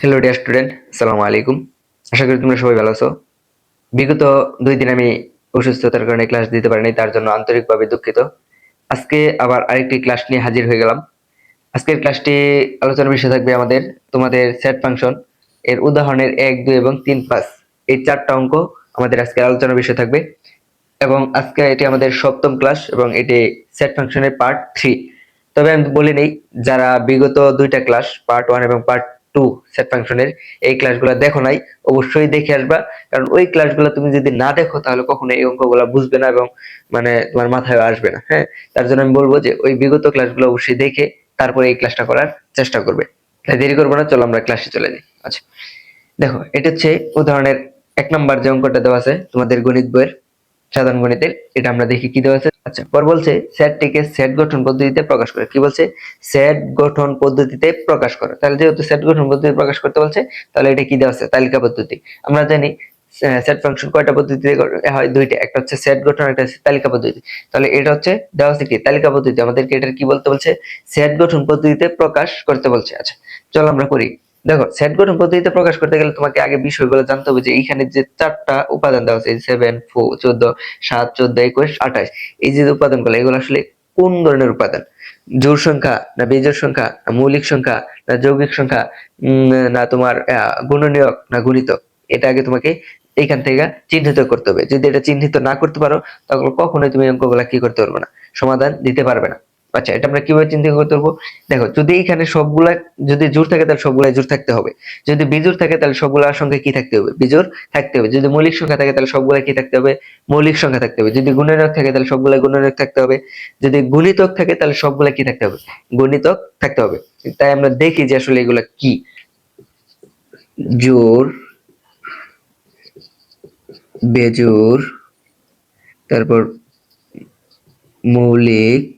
Hello dear student আসসালামু আলাইকুম আশা করি তোমরা সবাই ভালো আছো। বিগত দুই দিন আমি অসুস্থতার কারণে ক্লাস দিতে পারিনি, তার জন্য আন্তরিকভাবে দুঃখিত। আজকে আবার আরেকটি ক্লাস নিয়ে হাজির হয়ে গেলাম। আজকের ক্লাসটি আলোচনার বিষয় থাকবে আমাদের, তোমাদের সেট ফাংশন এর উদাহরণের এক, দুই এবং তিন পাঁচ। এই চারটা অঙ্ক আমাদের আজকের আলোচনার বিষয় থাকবে। এবং আজকে এটি আমাদের সপ্তম ক্লাস এবং এটি সেট ফাংশনের পার্ট থ্রি তবে আমি বলে নেই, যারা বিগত দুইটা ক্লাস পার্ট ওয়ান এবং পার্ট টু সেট ফাংশনের এই ক্লাসগুলো দেখো নাই, অবশ্যই দেখে আসবা। কারণ ওই ক্লাসগুলো তুমি যদি না দেখো, তাহলে কখনো এই অঙ্কগুলো বুঝবে না এবং মানে তোমার মাথায় আসবে না হ্যাঁ? তার জন্য আমি বলব যে ওই বিগত ক্লাসগুলো অবশ্যই দেখে তারপরে এই ক্লাসটা করার চেষ্টা করবে। তাই দেরি করব না, চলো আমরা ক্লাসে চলে যাই। আচ্ছা দেখো, এটা হচ্ছে উদাহরণের এক নম্বর যে অঙ্কটা দেওয়া আছে, তোমাদের গণিত বইয়ের। সাধারণ গণিতের, এটা আমরা দেখি কি দেওয়া আছে? আচ্ছা পর বলছে সেটটিকে সেট গঠন পদ্ধতিতে প্রকাশ করে। কি বলছে? সেট গঠন পদ্ধতিতে প্রকাশ করে। তাহলে যেহেতু সেট গঠন পদ্ধতি প্রকাশ করতে বলছে, তাহলে এটা কি দেওয়া আছে? তালিকা পদ্ধতি। আমরা জানি সেট ফাংশন কয়টা পদ্ধতিতে হয়? দুইটা। একটা হচ্ছে সেট গঠন, একটা হচ্ছে তালিকা পদ্ধতি। তাহলে এটা হচ্ছে, দেওয়া আছে কি? তালিকা পদ্ধতি। আমাদেরকে এটা কি বলতে বলছে? সেট গঠন পদ্ধতিতে প্রকাশ করতে বলছে। আচ্ছা চলো আমরা করি। দেখো সেট গঠন পদ্ধতিতে প্রকাশ করতে গেলে তোমাকে আগে বিষয়গুলো জানতে হবে যে এইখানে যে চারটা উপাদান দেওয়া আছে সেভেন ফোর চোদ্দ, সাত, চোদ্দ, একুশ, আঠাশ, এই যে উপাদানগুলো, এগুলো আসলে কোন ধরনের উপাদান? জোড় সংখ্যা না বেজোড় সংখ্যা না মৌলিক সংখ্যা না যৌগিক সংখ্যা না তোমার গুণনীয়ক না গুণিত? এটা আগে তোমাকে এইখান থেকে চিহ্নিত করতে হবে। যদি এটা চিহ্নিত না করতে পারো, তাহলে কখনোই তুমি অঙ্কগুলা কি করতে পারবে না, সমাধান দিতে পারবে না। আচ্ছা এটা আমরা কীভাবে চিন্তা করতে পারব দেখো, যদি এখানে সবগুলা যদি জোড় থাকে, তাহলে সবগুলাই জোড় থাকতে হবে। যদি বিজোড় থাকে, তাহলে সবগুলার সঙ্গে কি থাকতে হবে? বিজোড় থাকতে হবে। যদি মৌলিক সংখ্যা থাকে, তাহলে সবগুলা কি থাকতে হবে? মৌলিক সংখ্যা থাকতে হবে। যদি গুণনীয়ক থাকে, তাহলে সবগুলা গুণনীয়ক থাকতে হবে। যদি গুণিতক থাকে, তাহলে সবগুলা কি থাকতে হবে? গণিতক থাকতে হবে। তাই আমরা দেখি যে আসলে এগুলা কি। জোড় বেজোড়, তারপর মৌলিক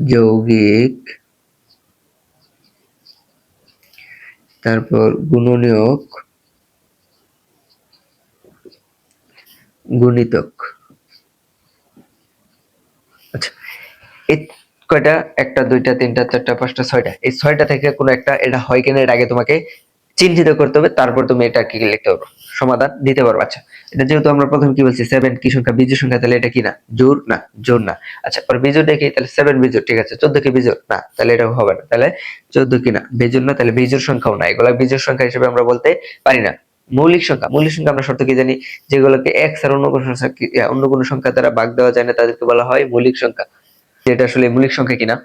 যৌগিক, তারপর গুণনীয়ক, গুণিতক। আচ্ছা এই কয়টা? একটা, দুইটা, তিনটা, চারটা, পাঁচটা, ছয়টা। এই ছয়টা থেকে কোনো একটা, এটা হয় কিনা এর আগে তোমাকে চিহ্নিত করতে হবে, তারপর তুমি এটা কি লিখতে পারবে সমাধান দিতে পারবে। আচ্ছা এটা যেহেতু আমরা প্রথম কি বলছি সেভেন কি সংখ্যা? বীজের সংখ্যা, তাহলে এটা কি না? জোর না জোর না। আচ্ছা পর বিজোর দেখি, তাহলে সেভেন বিজোর ঠিক আছে। চোদ্দ কি বিজোর না, তাহলে এটা হবে না। তাহলে চোদ্দ কি না? বেজোর না, তাহলে বিজোর সংখ্যাও না। এগুলা বিজোর সংখ্যা হিসেবে আমরা বলতে পারি না। মৌলিক সংখ্যা মৌলিক সংখ্যা আমরা শর্ত কি জানি? যেগুলোকে এক্স আর অন্য কোনো সংখ্যা অন্য কোনো সংখ্যা দ্বারা ভাগ দেওয়া যায় না, তাদেরকে বলা হয় মৌলিক সংখ্যা। যেটা আসলে মৌলিক সংখ্যা কিনা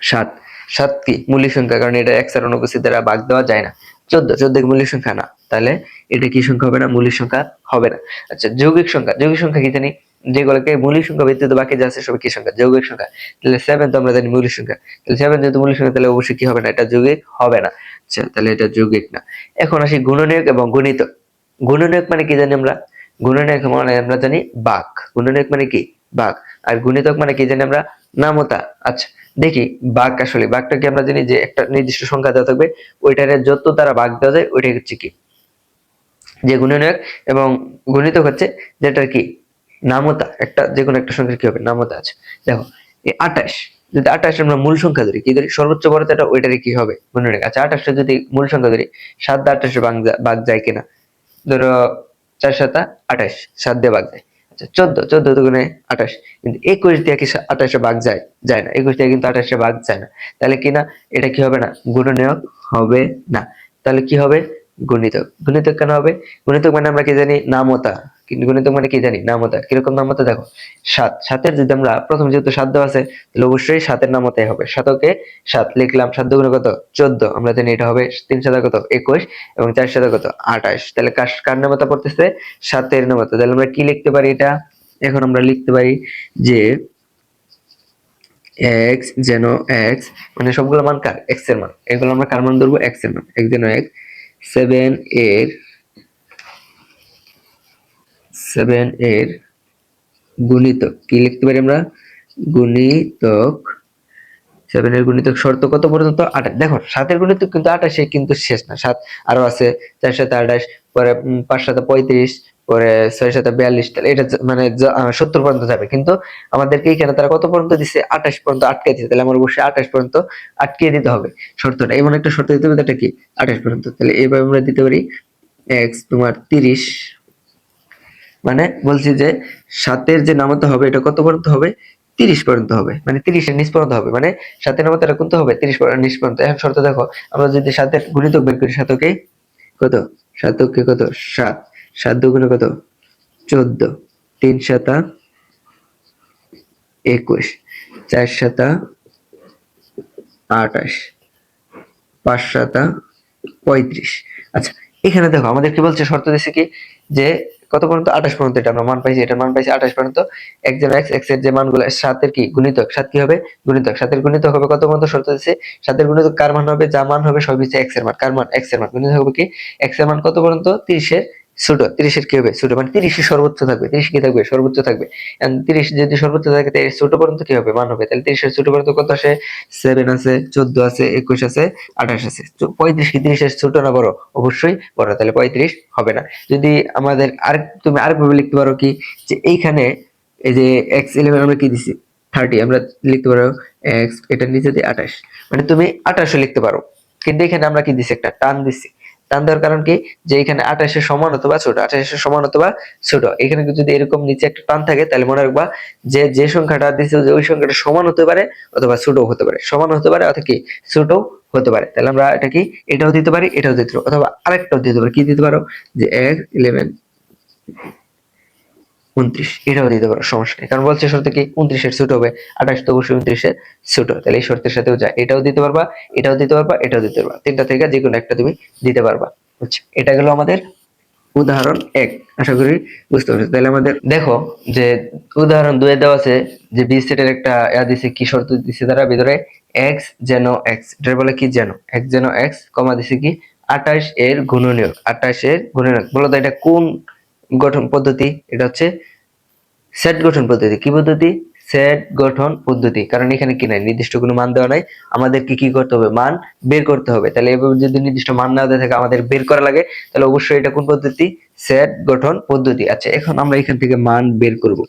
সাত। সাত কি? মৌলিক সংখ্যা, কারণ এটা এক্স আর অনুপস্থিত দ্বারা ভাগ দেওয়া যায় না। চোদ্দ চোদ্দ কি মৌলিক সংখ্যা না। তাহলে এটা কি সংখ্যা হবে না? মৌলিক সংখ্যা হবে না। আচ্ছা যৌগিক সংখ্যা। যৌগিক সংখ্যা কি জানি? যেগুলোকে মৌলিক সংখ্যা ব্যতীত বাকি যা আছে সব কি সংখ্যা। যৌগিক সংখ্যা। তাহলে সেভেন তো আমরা জানি মৌলিক সংখ্যা। তাহলে সেভেন যেহেতু মৌলিক সংখ্যা, তাহলে অবশ্যই কি হবে না? এটা যৌগিক হবে না। আচ্ছা তাহলে এটা যৌগিক না। এখন আসি গুণনীয়ক এবং গুণিত। গুণনীয়ক মানে কি জানি আমরা? গুণনীয়ক মানে আমরা জানি বাক। গুণনীয়ক মানে কি? বাক। আর গুণিতক মানে কি জানি আমরা? নামতা। আচ্ছা দেখি বাঘ আসলে। বাঘটা কি আমরা জানি যে একটা নির্দিষ্ট সংখ্যা দেওয়া থাকবে? ওইটারে যত তারা ভাগ দেওয়া যায়, ওইটাই হচ্ছে কি? যে গুণনীয়ক এবং গুণিত হচ্ছে যেটার কি? নামতা। একটা যে কোনো একটা সংখ্যা কি হবে? নামতা আছে। দেখো, এই আঠাশ, যদি আঠাশ আমরা মূল সংখ্যা ধরি, কি ধরি? সর্বোচ্চ বড় যেটা ওইটারে কি হবে? গুণনীয়ক। আচ্ছা আঠাশটা যদি মূল সংখ্যা ধরি, সাত দিয়ে আঠাশে ভাগ যায় কিনা? ধরো, চার সাতা আঠাশ, সাত দিয়ে ভাগ যায়। আচ্ছা চোদ্দ চোদ্দ দুগুণে আঠাশ, কিন্তু একুশ দিয়ে কি আঠাশে ভাগ যায় যায় না। একুশ দিয়ে কিন্তু আঠাশে ভাগ যায় না। তাহলে কি না এটা কি হবে না? গুণনীয়ক হবে না। তাহলে কি হবে? গুণিতক গুণিতক কেন হবে? গুণিতক মানে আমরা কি জানি নামতা কিন্তু গুণিতক মানে কি জানি নামতা, কীরকম নামতা দেখো? সাত, সাতের যদি আমরা প্রথম যেহেতু সাত দেওয়া আছে, তাহলে অবশ্যই সাতের নামতাই হবে। সাতকে সাত লিখলাম, সাত দুগুণে কত? চোদ্দ। আমরা জানি এটা হবে তিন সাথে কত? একুশ এবং চার সাথে কত? আঠাশ। তাহলে কার কার নামতা পড়তেছে? সাতের নামতা। তাহলে আমরা কি লিখতে পারি এটা? এখন আমরা লিখতে পারি যে এক্স যেন এক্স মানে সবগুলো মান কার? এক্সের মান। এগুলো আমরা কার মান ধরবো? এক্সের মান। এক্স যেন এক্স সেভেন এর সেভেন এর গুণিতক, কি লিখতে পারি আমরা? গুণিতক, সেভেন এর গুণিতক শর্ত কত পর্যন্ত? আঠাশ দেখো, সাতের গুণিতক কিন্তু আঠাশে কিন্তু শেষ না, সাত আরও আছে চার সাথে আঠাশ পরে পাঁচ সাথে পঁয়ত্রিশ পরে ছয় সাথে বিয়াল্লিশ তাহলে এটা মানে সত্তর পর্যন্ত যাবে। কিন্তু আমাদেরকে এখানে তারা কত পর্যন্ত দিচ্ছে আঠাশ পর্যন্ত আটকে দিচ্ছে তাহলে আমার অবশ্যই আঠাশ পর্যন্ত আটকে দিতে হবে শর্তটা। এমন একটা শর্ত দিতে হবে যেটা কি? আঠাশ পর্যন্ত। তাহলে এইভাবে আমরা দিতে পারি এক্স তোমার তিরিশ। মানে বলছি যে সাতের যে নামাতে হবে, এটা কত পর্যন্ত হবে? তিরিশ পর্যন্ত হবে। মানে তিরিশের নিচ পর্যন্ত হবে। মানে সাতের নামাতে এটা কোনটা হবে? তিরিশ নিচ পর্যন্ত। এখন শর্ত দেখো, আমরা যদি সাতের গুণিতক বের করি, সাতকে কত? সাতকে কত? সাত। সাত দুগুণে কত? চোদ্দ। তিন সাতা, একুশ। চার সাতা আঠাশ পাঁচ সাতা, পঁয়ত্রিশ। আচ্ছা এখানে দেখো, আমাদের কি বলছে? শর্ত দিচ্ছে কি? যে কত পর্যন্ত? আঠাশ পর্যন্ত এটা আমরা মান পাইছি এটা মান পাইছি আঠাশ পর্যন্ত। এক জন এক্স এক্সের যে মানগুলো, সাতের কি? গুণিতক। সাত কি হবে? গুণিতক। সাতের গুণিতক হবে কত পর্যন্ত? শর্ত দিচ্ছে সাতের গুণিতক কার মান হবে? যা মান হবে, সবই হচ্ছে এক্সের মান। কার মান? এক্সের মান। গুণিতক হবে কি? এক্সের মান কত পর্যন্ত? তিরিশের ছোট, তিরিশের কি হবে? ছোট মানে তিরিশের সর্বোচ্চ থাকবে। তিরিশ কি থাকবে? সর্বোচ্চ থাকবে। তিরিশ যদি সর্বোচ্চ থাকে, তাহলে ছোট পর্যন্ত কি হবে? মান হবে। তাহলে তিরিশের ছোট পর্যন্ত কত আসে? সেভেন আছে, চোদ্দ আছে, একুশ আছে, আঠাশ আছে। পঁয়ত্রিশ কি তিরিশের ছোট না বড়? অবশ্যই বড়। তাহলে পঁয়ত্রিশ হবে না। যদি আমাদের আর, তুমি আরেকভাবে লিখতে পারো কি? যে এইখানে এই যে এক্স ইলেভেন আমরা কি দিছি? থার্টি আমরা লিখতে পারো এক্স এটা নিচে দিয়ে আঠাশ। মানে তুমি আঠাশও লিখতে পারো। কিন্তু এখানে আমরা কি দিছি? একটা টান দিছি। টান দেওয়ার কারণ কি? যে এখানে আঠাশের সমান অথবা ছোট, আঠাশের সমান অথবা ছোট। এখানে যদি এরকম নিচে একটা টান থাকে, তাহলে মনে রাখবা যে যে সংখ্যাটা দিচ্ছে যে ওই সংখ্যাটা সমান হতে পারে অথবা ছোটও হতে পারে। সমান হতে পারে অর্থাৎ কি? ছোটও হতে পারে। তাহলে আমরা এটা কি? এটাও দিতে পারি, এটাও দিতে পারি, অথবা আরেকটাও দিতে পারি। কি দিতে পারো? যে এক ইলেভেন উনত্রিশ, এটাও দিতে পারো, সমস্যা নেই। কারণ বলছে শর্তে কি? উনত্রিশের ছোট হবে, আঠাশ তো অবশ্যই উনত্রিশের ছোট তাহলে এই শর্তের সাথেও যায়। এটাও দিতে পারবা, এটাও দিতে পারবা, এটাও দিতে পারবা। তিনটা থেকে যে কোনো একটা তুমি দিতে পারবা। আচ্ছা এটা গেল আমাদের উদাহরণ এক। আশা করি বুঝতে পারছ। তাহলে আমাদের দেখো যে উদাহরণ দুয়ে দেওয়া আছে যে বি সেটের একটা ইয়া দিছে, কি শর্ত দিছে তারা? ভিতরে এক্স যেন এক্স এটার বলে কি যেন? এক্স যেন এক্স কমা দিছে কি? আঠাশ এর গুণনীয়ক। আঠাশ এর গুণনীয়ক। বলো তো এটা কোন গঠন পদ্ধতি এটা হচ্ছে সেট গঠন পদ্ধতি। কি পদ্ধতি? সেট, গঠন, পদ্ধতি। কারণ এখানে কি নাই? নির্দিষ্ট কোনো মান দেওয়া নাই। আমাদেরকে কি করতে হবে? মান বের করতে হবে। তাহলে এভাবে যদি নির্দিষ্ট মান না দেওয়া থাকে, আমাদের বের করা লাগে। তাহলে অবশ্যই এটা কোন পদ্ধতি? সেট, গঠন, পদ্ধতি। আচ্ছা এখন আমরা এখান থেকে মান বের করব।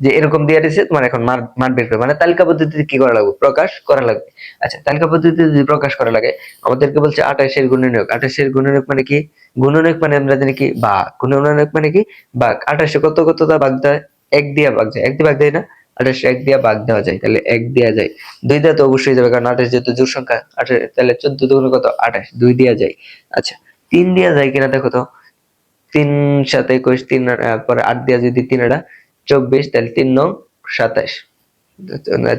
যে এরকম দিয়ে দিয়েছে তোমার এখন মান মান বের করবে। মানে তালিকা পদ্ধতিতে কি করা লাগবে? প্রকাশ করা লাগবে। আচ্ছা তালিকা পদ্ধতিতে যদি প্রকাশ করা লাগে, আমাদেরকে বলছে আঠাশের গুণনীয়ক। আঠাশের গুণনীয়ক মানে কি? গুণনীয়ক মানে আমরা জানি কি? বা গুণনীয়ক মানে কি? বাঘ। আঠাশে কত কত তা বাঘ দেয়? এক দিয়া বাঘ যায়। এক দিয়ে বাঘ দেয় না? আঠাশ এক দিয়া বাঘ দেওয়া যায়, তাহলে এক দেওয়া যায়। দুই দেওয়া তো অবশ্যই যাবে, কারণ আঠাশ যেহেতু জোর সংখ্যা আঠাশ তাহলে চোদ্দ দুগুণ কত? আঠাশ দুই দেওয়া যায়। আচ্ছা তিন দেওয়া যায় কিনা দেখো তো? তিন সাথে একুশ, তিন পরে আট দেওয়া যদি তিন আটা চব্বিশ, তাহলে তিন নং সাতাশ।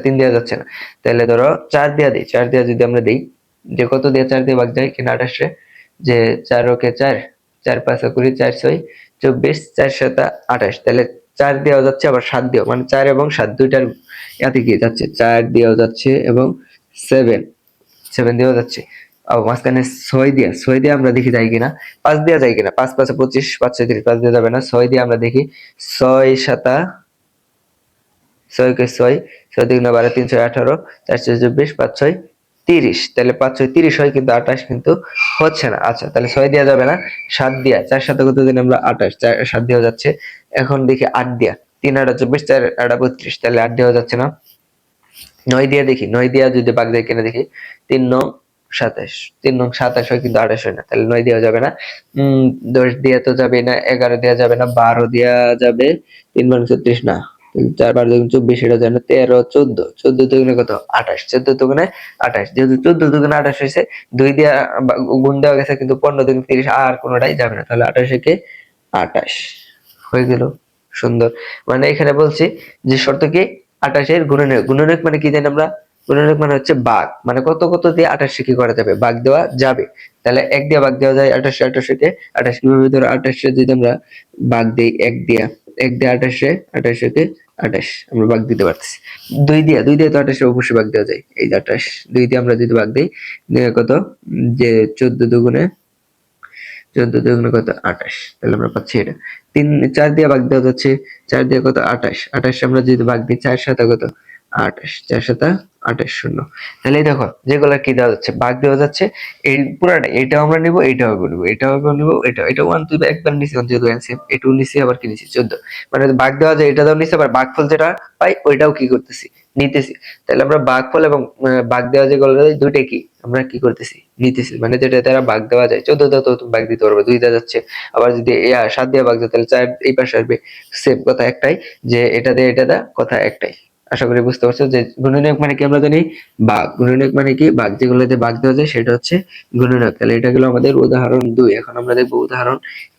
তিন দেওয়া যাচ্ছে না। তাহলে ধরো চার দেওয়া দিই, চার দেওয়া যদি আমরা দিই, যে কত দিয়ে চার দিয়ে ভাগ যায় কিনা আঠাশে? যে চার ওকে চার চার পাঁচ কুড়ি চার ছয়, চব্বিশ, চার সাতা আঠাশ, তাহলে চার দেওয়া যাচ্ছে, আবার সাত দেওয়া মানে চার এবং সাত, দুইটার ইয়াতে কি যাচ্ছে। চার দেওয়া যাচ্ছে এবং সেভেন সেভেন দেওয়া যাচ্ছে। আর মাঝখানে ছয় দিয়া, ছয় দিয়ে আমরা দেখি যাই কিনা? পাঁচ দেওয়া যায় কিনা? পাঁচ, পাঁচে, পঁচিশ, পাঁচ, ছয়, তিরিশ, পাঁচ দেওয়া যাবে না। ছয় দিয়ে আমরা দেখি, ছয় সাতা ছয় কে ছয় ছয় দুগুণে বারো, তিন, ছয়, আঠারো, চার, ছয়, চব্বিশ, পাঁচ, ছয় তিরিশ, তাহলে পাঁচ ছয় তিরিশ হয় কিন্তু আঠাশ কিন্তু হচ্ছে না। আচ্ছা তাহলে ছয় দেওয়া যাবে না, সাত দিয়া। চার সাথে কত দিন আমরা আঠাশ, চার, সাত দেওয়া যাচ্ছে। এখন দেখি আট দিয়া, তিন আটা চব্বিশ, চার আটা বত্রিশ, তাহলে আট দেওয়া যাচ্ছে না। নয় দিয়া দেখি, নয় দিয়া যদি বাগ দেয় কিনা দেখি, তিন নং সাতাশ, তিন নং সাতাশ হয় কিন্তু আঠাশ হয় না, তাহলে নয় দেওয়া যাবে না। উম, দশ দেওয়া তো যাবে না, এগারো দেওয়া যাবে না, বারো দেওয়া যাবে, তিন বার ছত্রিশ, না। চার বার দুগুণ চব্বিশ, এটা যায় না তেরো, চোদ্দ। চোদ্দ দুগুণে কত? আঠাশ। চোদ্দ দুগুণে আঠাশ। যেহেতু চোদ্দ দুগুণে আঠাশ হয়েছে, দুই দিয়া গুণ দেওয়া গেছে, কিন্তু পনেরো দুগুণ তিরিশ আর কোনোটাই যাবে না। তাহলে আঠাশ একে আঠাশ। হয়ে গেল। সুন্দর। মানে এখানে বলছি যে শর্ত কি? আঠাশের গুণনীয়ক। গুণনীয়ক মানে কি জানি আমরা? গুণনীয়ক মানে হচ্ছে বাঘ। মানে কত কত দিয়ে আঠাশে কি করা যাবে? বাঘ দেওয়া যাবে। তাহলে এক দিয়ে বাঘ দেওয়া যায় আঠাশে আঠাশে আঠাশ। কীভাবে ধরো আঠাশে যদি আমরা বাঘ দিই, এক দিয়া। এক দিয়ে আঠাশে আঠাশকে আঠাশ। আমরা বাঘ দিতে পারতেছি। দুই দিয়ে দুই দিয়ে তো আঠাশে অবশ্যই বাঘ দেওয়া যায়। এই যে আঠাশ, দুই দিয়ে আমরা যদি বাঘ দিই কত? যে চোদ্দ দুগুণে চোদ্দ দুগুণে কত? আঠাশ। তাহলে আমরা পাচ্ছি এটা। তিন, চার দিয়ে বাঘ দেওয়া যাচ্ছে, চার দিয়ে কত? আঠাশ। আঠাশ আমরা যদি বাঘ দিই, চার সাথে কত? আঠাশ চার সাতা আঠাশ শূন্য। তাহলে দেখো যেগুলো কি দেওয়া যাচ্ছে? ভাগ দেওয়া যাচ্ছে। এই এটাও আমরা এটা এটা ওয়ান তুই একবার নিছি আবার কি নিছি? চোদ্দ। মানে ভাগ দেওয়া এটা দাও আবার ভাগফল যেটা পাই ওইটাও কি করতেছি? নিতেছি। তাহলে আমরা ভাগফল এবং আহ, ভাগ দেওয়া যেগুলো দুইটাই কি? আমরা কি করতেছি? নিতেছি। মানে যেটা দ্বারা ভাগ দেওয়া যায়। চোদ্দ দাও তো তুমি ভাগ দিতে পারবে দুই দেওয়া যাচ্ছে। আবার যদি সাত দিয়ে ভাগ যায় তাহলে চার এই পাশে আসবে। সেম কথা একটাই যে এটা এটা দা কথা একটাই। আশা করি বুঝতে পারছ যে গুণনীয়ক মানে কি আমরা জানি? বাঘ। গুণনীয়ক মানে কি? ভাগ যেগুলোতে বাঘ দেওয়া যায় সেটা হচ্ছে গুণনীয়ক। তাহলে এটা গেল আমাদের উদাহরণ দুই। এখন আমরা দেখব উদাহরণ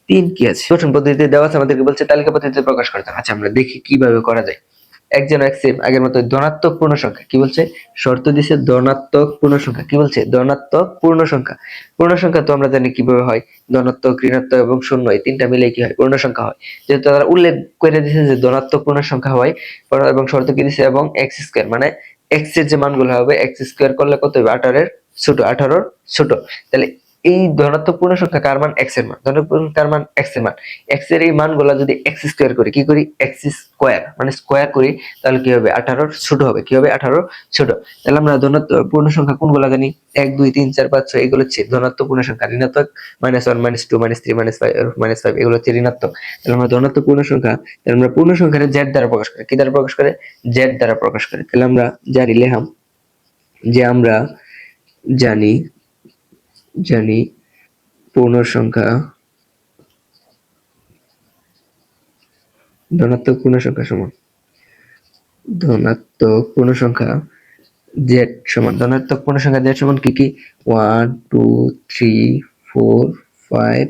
তিন কি আছে। গঠন পদ্ধতিতে দেওয়া আছে আমাদেরকে বলছে তালিকা পদ্ধতিতে প্রকাশ করতে আচ্ছা আমরা দেখি কীভাবে করা যায়। একজন এক সেম আগের মতো ধনাত্মক পূর্ণ সংখ্যা, কি বলছে? শর্ত দিছে ধনাত্মক পূর্ণ সংখ্যা, কি বলছে? ধনাত্মক পূর্ণ সংখ্যা। পূর্ণ সংখ্যা তো আমরা জানি কীভাবে হয়, ধনাত্মক, ঋণাত্মক এবং শূন্য, এই তিনটা মিলে কি হয়? পূর্ণ সংখ্যা হয়। যেহেতু তারা উল্লেখ করে দিয়েছে যে ধনাত্মক পূর্ণ সংখ্যা হয় এবং শর্ত কি দিছে? এবং এক্স স্কোয়ার মানে এক্সের যে মানগুলো হবে এক্স স্কোয়ার করলে কত হবে? আঠারোর ছোট আঠারোর ছোট। তাহলে এই ধনাত্মক পূর্ণ সংখ্যা কার মান? এক্সের মান। ধনাত্মক পূর্ণ কার মান? এক্সের মান। এক্সের এই মানগুলো যদি এক্স স্কোয়ার করি, কি করি? এক্স স্কোয়ার মানে স্কোয়ার করি, তাহলে কি হবে? আঠারোর ছোট হবে। কি হবে? আঠারোর ছোট। তাহলে আমরা ধনাত্মক পূর্ণ সংখ্যা কোনগুলো জানি? এক, দুই, তিন, চার, পাঁচ, ছয়, এগুলো হচ্ছে ধনাত্মক পূর্ণ সংখ্যা। ঋণাত্মক minus one minus two minus three minus five minus five এগুলো হচ্ছে ঋণাত্মক। তাহলে আমরা ধনাত্মক পূর্ণ সংখ্যা, তাহলে আমরা পূর্ণ সংখ্যাটা জেড দ্বারা প্রকাশ করি। কি দ্বারা প্রকাশ করে? জেড দ্বারা প্রকাশ করি। তাহলে আমরা জানি লেহাম যে আমরা জানি জানি পূর্ণ সংখ্যা, ধনাত্মক পূর্ণ সংখ্যা সমান। ধনাত্মক পূর্ণ সংখ্যা জেড সমান। ধনাত্মক পূর্ণ সংখ্যা জেড সমান কি কি? One two three four five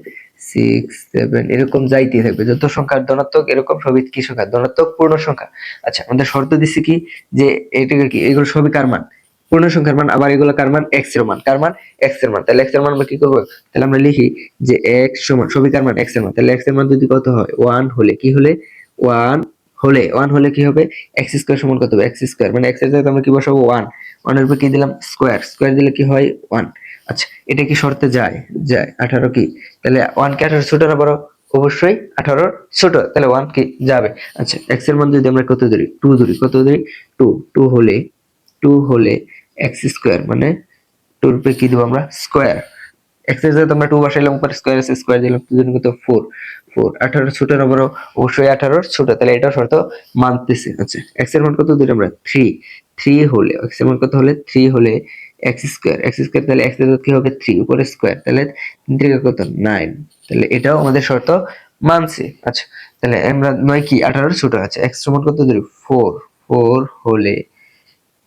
six seven এরকম যাইতে থাকবে। যত সংখ্যার ধনাত্মক, এরকম সবই কি সংখ্যা। ধনাত্মক পূর্ণ সংখ্যা। আচ্ছা আমাদের শর্ত দিচ্ছি কি? যে এটাকে কি, এগুলো সবই কার মান? পূর্ণ সংখ্যার মান, আবার এগুলো কার মান? এক্সের মান। কার মান? এক্সের মান। তাহলে এক্সের মান আমরা কি করব? তাহলে আমরা লিখি যে এক্স সমান, সবই কার মান? এক্সের মান। তাহলে এক্সের মান যদি কত হয়? ওয়ান হলে কি হলে? ওয়ান হলে ওয়ান হলে কি হবে? এক্স স্কোয়ার সমান কত হবে? এক্স স্কোয়ার মানে এক্সের জায়গায় আমরা কি বসাবো? ওয়ান ওয়ানের উপর কি দিলাম? স্কোয়ার স্কোয়ার দিলে কি হয়? ওয়ান আচ্ছা এটা কি শর্তে যায়? যায়। আঠারো কি? তাহলে ওয়ান কি আঠারো ছোট না বড়? অবশ্যই আঠারোর ছোট। তাহলে ওয়ান কি? যাবে। আচ্ছা এক্সের মান যদি আমরা কত ধরি? টু ধরি। কত ধরি? টু টু হলে টু হলে এক্স স্কোয়ার মানে টুর উপরে কি দেবো আমরা? স্কোয়ার এক্সের আমরা টু বসাইলাম উপরে স্কোয়ার আছে স্কোয়ার দিলাম দুজন কত ফোর ফোর আঠারো ছোট না অবশ্যই আঠারোর ছোট, তাহলে এটা শর্ত মানতেছে। আচ্ছা এক্সের মান কত দিলাম আমরা? থ্রি থ্রি হলে এক্সের মান কত হলে? থ্রি হলে এক্স স্কোয়ার এক্স স্কোয়ার তাহলে এক্সের কি হবে? থ্রি উপরে স্কোয়ার তাহলে তিন থেকে কত? নাইন তাহলে এটাও আমাদের শর্ত মানছে। আচ্ছা তাহলে আমরা নয় কি? আঠারোর ছোট আছে এক্স সমান কত ধরি ফোর ফোর হলে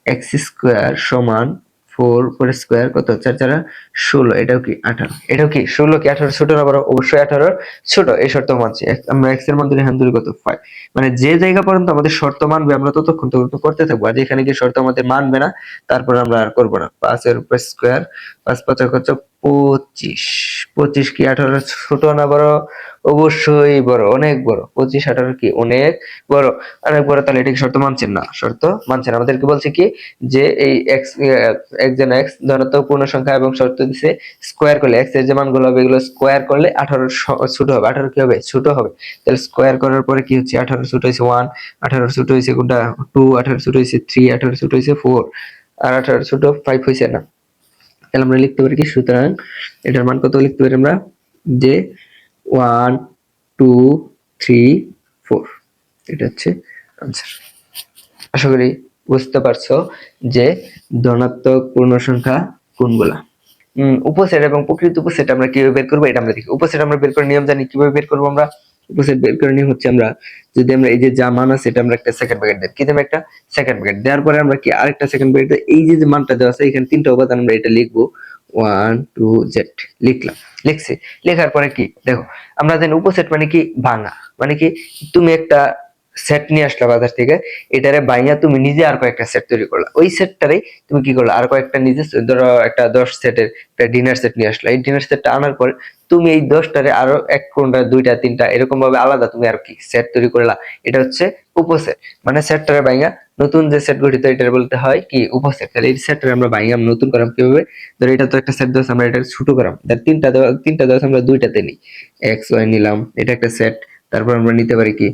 এক্স স্কোয়ার সমান ফোর ফোর স্কোয়ার কত চার চারা ষোলো। এটাও কি আঠারো? এটাও কি ষোলো কি আঠারো? ছোট না বড়? অবশ্যই আঠারো। ছোট, এই শর্ত মানছি। আমরা এক্সের মধ্যে হ্যান্ডুরি কত? ফাইভ মানে যে জায়গা পর্যন্ত আমাদের শর্ত মানবে, আমরা ততক্ষণ ততক্ষণ করতে থাকব। আর যেখানে গিয়ে শর্ত আমাদের মানবে না, তারপর আমরা আর করব না। পাঁচের উপর স্কোয়ার পাঁচ পাঁচা পঁচিশ। পঁচিশ কি আঠারো? ছোট না বড়? অবশ্যই বড়, অনেক বড়। পঁচিশ, আঠারো কি অনেক বড়? অনেক বড়, তাহলে এটা শর্ত মানছেন না। শর্ত মানছেন আমাদেরকে বলছে কি যে এই এক্স একজন এক্স ধনাত্মক পূর্ণ সংখ্যা এবং শর্ত দিছে স্কোয়ার করলে এক্সের যে মানগুলো হবে এগুলো স্কোয়ার করলে আঠারো ছোট হবে। আঠারো কি হবে? ছোট হবে। তাহলে স্কোয়ার করার পরে কি হচ্ছে? আঠারো ছোট হয়েছে ওয়ান আঠারো ছোট হয়েছে কোনটা? টু আঠারো ছোট হয়েছে থ্রি আঠারো ছোট হয়েছে ফোর আর আঠারো ছোট ফাইভ হয়েছে না। তাহলে আমরা লিখতে পারি কি? সুতরাং এটার মান কত লিখতে পারি আমরা? যে ওয়ান টু থ্রি ফোর এটা হচ্ছে আনসার আশা করি বুঝতে পারছ যে ধনাত্মক পূর্ণ সংখ্যা কোনগুলা উপসেট এবং প্রকৃত উপসেট আমরা কীভাবে বের করব? এটা আমরা দেখি। উপসেট আমরা বের করার নিয়ম জানি। কীভাবে বের করব আমরা? উপসেট বের করার নিয়ম হচ্ছে আমরা, যদি আমরা এই যে যা মান আছে, এটা আমরা একটা সেকেন্ড ব্র্যাকেট দেব। কি দেব একটা? সেকেন্ড ব্র্যাকেট দেওয়ার পরে আমরা কি আরেকটা সেকেন্ড ব্র্যাকেট এই যে যে মানটা দেওয়া আছে, এখানে তিনটা উপাদান আমরা এটা লিখব। ওয়ান টু জেড লিখলাম। লিখছি। লেখার পরে কি? দেখো, আমরা জানি উপসেট মানে কি? ভাঙা। মানে কি? তুমি একটা সেট নিয়ে আসলা বাজার থেকে, এটারে বাইয়া তুমি নিজে আর কয়েকটা সেট তৈরি করলা। ওই সেটটারে তুমি কি করলা? আর কয়েকটা নিজে, ধরো একটা দশ সেটের একটা ডিনার সেট নিয়ে আসলা। এই ডিনার সেটটা আনার পর তুমি এই দশটারে আরও এক কোনটা দুইটা তিনটা এরকম ভাবে আলাদা তুমি আর কি সেট তৈরি করলা। এটা হচ্ছে উপসেট। মানে সেটটারে বাইয়া নতুন যে সেট গঠিত এটার বলতে হয় কি উপসেট। তাহলে এই সেটটারে আমরা বাইয়া নতুন করাম কীভাবে? ধরো এটা তো একটা সেট আছে, আমরা এটা ছোট করাম। তিনটা তিনটা আছে, আমরা দুইটাতে নিই। এক্স ওয়াই নিলাম এটা একটা সেট তারপর আমরা নিতে পারি কি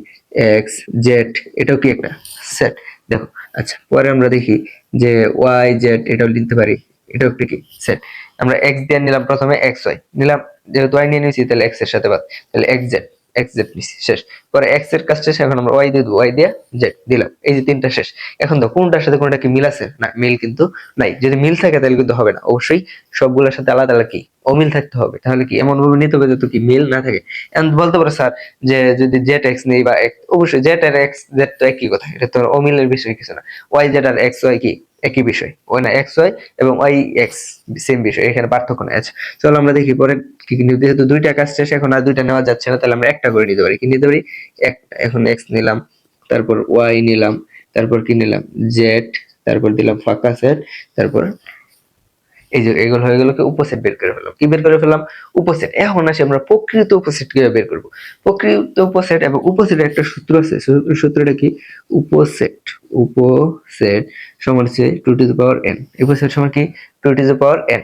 এক্স জেড এটাও কি একটা সেট দেখো আচ্ছা পরে আমরা দেখি যে ওয়াই জেড এটাও লিখতে পারি। এটাও একটু কি? সেট আমরা এক্স দিয়ে নিলাম প্রথমে এক্স ওয়াই নিলাম, যেহেতু ওয়াই নিয়ে নিয়েছি, তাহলে এক্সের সাথে বাদ। তাহলে এক্স জেড এক্স জেড নিছি, শেষ। পরে এক্সের কাজ শেষ, এখন আমরা ওয়াই দিয়ে দেবো ওয়াই দিয়ে জেড দিলাম। এই যে তিনটা শেষ। এখন তো কোনটার সাথে কোনটা কি মিল আছে? না, মিল কিন্তু নাই। যদি মিল থাকে, তাহলে কিন্তু হবে না। অবশ্যই সবগুলোর সাথে আলাদা আলাদা কি? অমিল থাকতে হবে। তাহলে কি এমন ভাবে নিতে হবে যাতে কি মিল না থাকে? এখন বলতে পারো, স্যার, যে যদি জেড এক্স নেই বা অবশ্যই জেড আর এক্স জেড তো একই কথা। এটা তো অমিলের বিষয়, কিছু না। ওয়াই জেড আর এক্স ওয়াই কি? একই বিষয়, ওই না এক্স ওয়াই এবং ওয়াই এক্স সেম বিষয়, এখানে পার্থক্য নেই। আছে চলো আমরা দেখি পরে কি যেহেতু দুইটা কাজ শেষ, এখন আর দুইটা নেওয়া যাচ্ছে না, তাহলে আমরা একটা করে নিতে পারি। কি নিতে পারি? একটা এখন এক্স নিলাম, তারপর ওয়াই নিলাম, তারপর কি নিলাম? জেড তারপর দিলাম ফাঁকা সেট তারপর এই যে এগুলো হয়ে গেল কি উপসেট বের করে ফেললাম। কি বের করে ফেললাম? উপসেট। এখন আসি আমরা প্রকৃত উপসেট কীভাবে বের করব? প্রকৃত উপসেট এবং উপসেটের একটা সূত্র আছে। সূত্রটা কি? উপসেট উপসেট সমান হচ্ছে টু টু পাওয়ার এন উপসেট সমান কি? টু টু পাওয়ার এন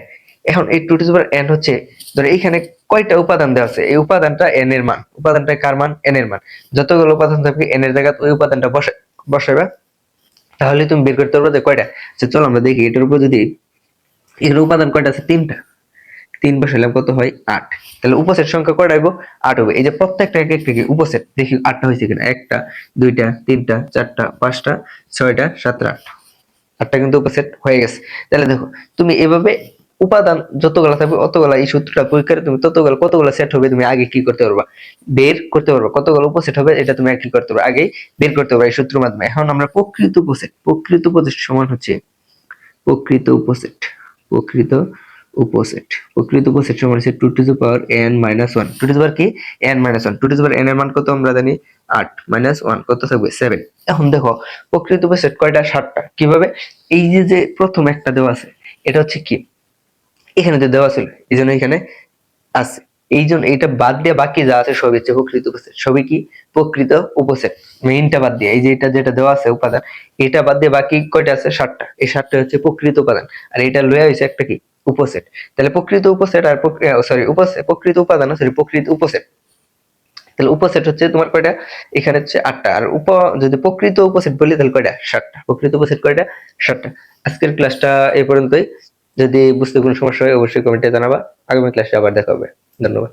এখন এই টু টু পাওয়ার এন হচ্ছে, ধরো এইখানে কয়টা উপাদান দেওয়া আছে? এই উপাদানটা এন এর মান। উপাদানটা কার মান? এন এর মান। যতগুলো উপাদান থাকবে এন এর জায়গায় ওই উপাদানটা বসে বসাবে তাহলে তুমি বের করতে পারবে যে কয়টা? চলো আমরা দেখি, এটার উপর যদি এর উপাদান কয়টা আছে? তিনটা। তিন বসাইলাম কত হয়? আট। তাহলে উপসেট সংখ্যা কয়টা হইব? আট হবে এই যে প্রত্যেকটা এক একটা উপসেট দেখি আটটা হয়েছে কিনা। একটা, দুইটা, তিনটা, চারটা, পাঁচটা, ছয়টা, সাতটা, আটটা। আটটা কিন্তু উপসেট হয়ে গেছে। তাহলে দেখো, তুমি এভাবে উপাদান যতগুলো থাকবে, অতগুলা এই সূত্রটা প্রয়োগ করে তুমি ততগুলো, কতগুলো সেট হবে তুমি আগে কি করতে পারবা? বের করতে পারবা। কতগুলো উপসেট হবে এটা তুমি কি করতে পারবে? আগে বের করতে পারবে এই সূত্রের মাধ্যমে। এখন আমরা প্রকৃত উপসেট প্রকৃত উপসেট সমান হচ্ছে প্রকৃত উপসেট। প্রকৃত উপসেট। প্রকৃত উপসেট সমান হচ্ছে two two the power N minus one two two the power কি? N minus one two two the power N এর মান কত আমরা জানি? আট মাইনাস ওয়ান কত থাকবে? সেভেন এখন দেখো, প্রকৃত উপসেট কয়টা? সাতটা। কীভাবে? এই যে যে প্রথম একটা দেওয়া আছে, এটা হচ্ছে কি? এখানে যে দেওয়া ছিল, এই জন্য এখানে আছে। এই জন্য এইটা বাদ দিয়ে বাকি যা আছে সবই হচ্ছে প্রকৃত উপসেট সবই কি? প্রকৃত উপসেট মেইনটা বাদ দিয়ে, এই যে এটা যেটা দেওয়া আছে উপাদান, এটা বাদ দিয়ে বাকি কয়টা আছে? সাতটা। এই সাতটা হচ্ছে প্রকৃত উপাদান। আর এটা লয়ে হয়েছে একটা কি? উপসেট তাহলে প্রকৃত উপসেট আর সরি উপসেট প্রকৃত উপাদান সরি প্রকৃত উপসেট তাহলে উপসেট হচ্ছে তোমার কয়টা? এখানে হচ্ছে আটটা। আর উপ, যদি প্রকৃত উপসেট বলি, তাহলে কয়টা? সাতটা। প্রকৃত উপসেট কয়টা? সাতটা। আজকের ক্লাসটা এই পর্যন্তই। যদি বুঝতে কোনো সমস্যা হয় অবশ্যই কমেন্টে জানাবা। আগামী ক্লাসে আবার দেখা হবে। ধন্যবাদ।